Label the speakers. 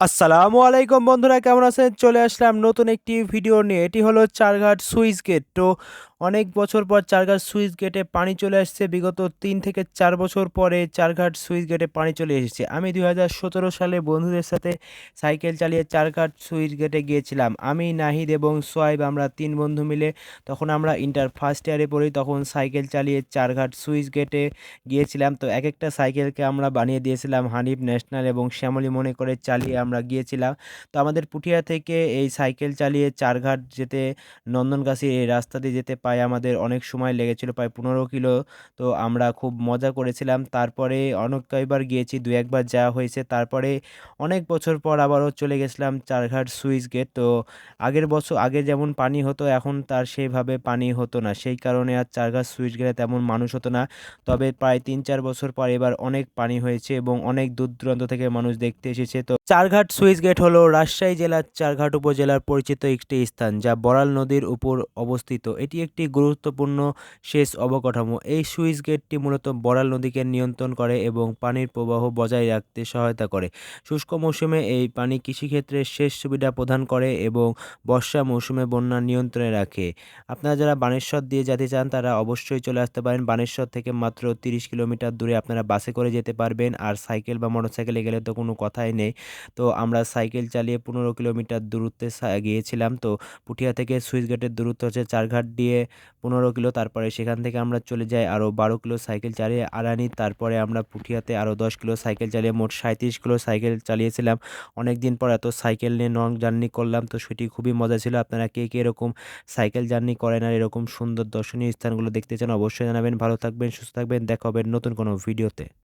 Speaker 1: আসসালামু আলাইকুম বন্ধুরা, কেমন আছেন? চলে আসলাম নতুন একটি ভিডিও নিয়ে। এটি হলো চারঘাট সুইচ গেট। তো অনেক বছর পর চারঘাট সুইচ গেটে পানি চলে আসছে। বিগত তিন থেকে চার বছর পরে চারঘাট সুইচ গেটে পানি চলে এসেছে। আমি দু হাজার সতেরো সালে বন্ধুদের সাথে সাইকেল চালিয়ে চারঘাট সুইচ গেটে গিয়েছিলাম। আমি, নাহিদ এবং সোয়াইব আমরা তিন বন্ধু মিলে তখন আমরা ইন্টার ফার্স্ট ইয়ারে পড়ি, তখন সাইকেল চালিয়ে চারঘাট সুইচ গেটে গিয়েছিলাম। তো এক একটা সাইকেলকে আমরা বানিয়ে দিয়েছিলাম, হানিফ ন্যাশনাল এবং শ্যামলী মনে করে চালিয়ে আমরা গিয়েছিলাম। তো আমাদের পুঠিয়া থেকে এই সাইকেল চালিয়ে চারঘাট যেতে নন্দনগাছির এই রাস্তা দিয়ে যেতে প্রায় আমাদের অনেক সময় লেগেছিল, প্রায় পনেরো কিলো। তো আমরা খুব মজা করেছিলাম। তারপরে অনেক কয়েকবার গিয়েছি, দু একবার যাওয়া হয়েছে। তারপরে অনেক বছর পর আবারও চলে গেছিলাম চারঘাট সুইচ গেট। তো আগের বছর, আগে যেমন পানি হতো, এখন তার সেইভাবে পানি হতো না। সেই কারণে আর চারঘাট সুইচ গেটে তেমন মানুষ হতো না। তবে প্রায় তিন চার বছর পর এবার অনেক পানি হয়েছে এবং অনেক দূর দূরান্ত থেকে মানুষ দেখতে এসেছে। তো চারঘাট সুইচ গেট হলো রাজশাহী জেলার চারঘাট উপজেলার পরিচিত একটি স্থান, যা বড়াল নদীর উপর অবস্থিত। এটি একটি গুরুত্বপূর্ণ সেচ অবকাঠামো। এই সুইচ গেটটি মূলত বড়াল নদীকে নিয়ন্ত্রণ করে এবং পানির প্রবাহ বজায় রাখতে সহায়তা করে। শুষ্ক মৌসুমে এই পানি কৃষিক্ষেত্রে সেচ সুবিধা প্রদান করে এবং বর্ষা মৌসুমে বন্যা নিয়ন্ত্রণে রাখে। আপনারা যারা বানেশ্বর দিয়ে যেতে চান, তারা অবশ্যই চলে আসতে পারেন। বানেশ্বর থেকে মাত্র তিরিশ কিলোমিটার দূরে আপনারা বাসে করে যেতে পারবেন। আর সাইকেল বা মোটরসাইকেলে গেলে তো কোনো কথাই নেই। তো আমরা সাইকেল চালিয়ে পনেরো কিলোমিটার দূরত্বে গিয়েছিলাম। তো পুঠিয়া থেকে সুইচ গেটের দূরত্ব হচ্ছে চারঘাট দিয়ে পনেরো কিলো, তারপরে সেখান থেকে আমরা চলে যাই আরও বারো কিলো সাইকেল চালিয়ে আরানি তারপরে আমরা পুঠিয়াতে আরও দশ কিলো সাইকেল চালিয়ে মোট সাঁত্রিশ কিলো সাইকেল চালিয়েছিলাম। অনেক দিন পর এত সাইকেল নিয়ে লং জার্নি করলাম, তো সেটি খুবই মজা ছিল। আপনারা কে কে এরকম সাইকেল জার্নি করেন আর এরকম সুন্দর দর্শনীয় স্থানগুলো দেখতে চান অবশ্যই জানাবেন। ভালো থাকবেন, সুস্থ থাকবেন, দেখা হবে নতুন কোনো ভিডিওতে।